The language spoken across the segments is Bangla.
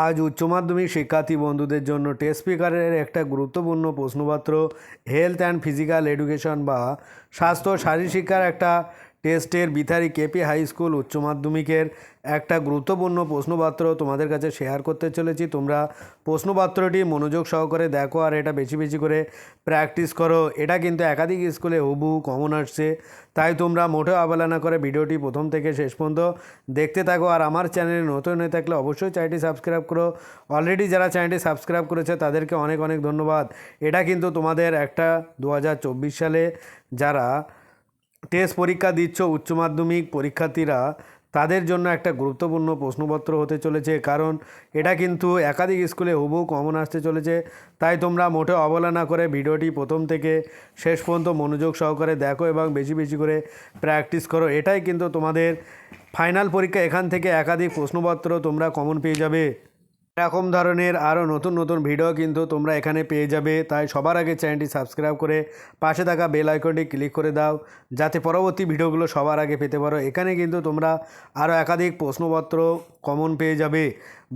আজ উচ্চ মাধ্যমিক শিক্ষার্থী বন্ধুদের জন্য টেস্ট স্পিকারের একটা গুরুত্বপূর্ণ প্রশ্নপত্র হেলথ অ্যান্ড ফিজিক্যাল এডুকেশন বা স্বাস্থ্য শারীরিক শারীর শিক্ষার একটা টেস্টের বিথারি কেপি হাই স্কুল উচ্চ মাধ্যমিকের একটা গুরুত্বপূর্ণ প্রশ্নপত্র তোমাদের কাছে শেয়ার করতে চলেছি। তোমরা প্রশ্নপত্রটি মনোযোগ সহকারে দেখো আর এটা বেশি বেশি করে প্র্যাকটিস করো। এটা কিন্তু একাধিক স্কুলে হুবু কমন আসছে। তাই তোমরা মোটেও অবহেলা করে ভিডিওটি প্রথম থেকে শেষ পর্যন্ত দেখতে থাকো। আর আমার চ্যানেলে নতুন হয়ে থাকলে অবশ্যই চ্যানেলটি সাবস্ক্রাইব করো। অলরেডি যারা চ্যানেলটি সাবস্ক্রাইব করেছে, তাদেরকে অনেক অনেক ধন্যবাদ। এটা কিন্তু তোমাদের একটা দু হাজার চব্বিশ সালে যারা টেস্ট পরীক্ষা দিচ্ছ, উচ্চ মাধ্যমিক পরীক্ষার্থীরা, তাদের জন্য একটা গুরুত্বপূর্ণ প্রশ্নপত্র হতে চলেছে। কারণ এটা কিন্তু একাধিক স্কুলে হুবহু কমন আসতে চলেছে। তাই তোমরা মোটে অবহেলা না করে ভিডিওটি প্রথম থেকে শেষ পর্যন্ত মনোযোগ সহকারে দেখো এবং বেশি বেশি করে প্র্যাকটিস করো। এটাই কিন্তু তোমাদের ফাইনাল পরীক্ষা, এখান থেকে একাধিক প্রশ্নপত্র তোমরা কমন পেয়ে যাবে। এরকম ধরনের আরও নতুন নতুন ভিডিও কিন্তু তোমরা এখানে পেয়ে যাবে। তাই সবার আগে চ্যানেলটি সাবস্ক্রাইব করে পাশে থাকা বেল আইকনটি ক্লিক করে দাও, যাতে পরবর্তী ভিডিওগুলো সবার আগে পেতে পারো। এখানে কিন্তু তোমরা আরও একাধিক প্রশ্নপত্র কমন পেয়ে যাবে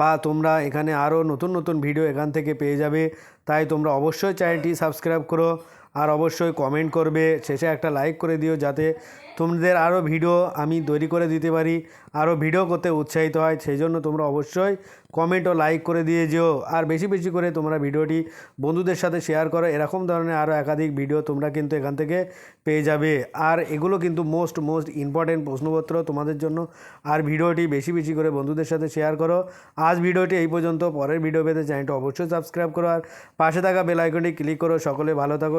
বা তোমরা এখানে আরও নতুন নতুন ভিডিও এখান থেকে পেয়ে যাবে। তাই তোমরা অবশ্যই চ্যানেলটি সাবস্ক্রাইব করো। আর অবশ্যই কমেন্ট করবে। শেষে একটা লাইক করে দিও যাতে তোমাদের আরও ভিডিও আমি তৈরি করে দিতে পারি আরও ভিডিও করতে উৎসাহিত হয়। সেই জন্য তোমরা অবশ্যই কমেন্ট ও লাইক করে দিয়ে যেও। আর বেশি বেশি করে তোমরা ভিডিওটি বন্ধুদের সাথে শেয়ার করো। এরকম ধরনের আরও একাধিক ভিডিও তোমরা কিন্তু এখান থেকে পেয়ে যাবে। আর এগুলো কিন্তু মোস্ট মোস্ট ইম্পর্টেন্ট প্রশ্নপত্র তোমাদের জন্য। আর ভিডিওটি বেশি বেশি করে বন্ধুদের সাথে শেয়ার করো। আজ ভিডিওটি এই পর্যন্ত। পরের ভিডিও পেতে চ্যানেলটা অবশ্যই সাবস্ক্রাইব করো। আর পাশে থাকা বেল আইকনটি ক্লিক করো। সকলে ভালো থাকো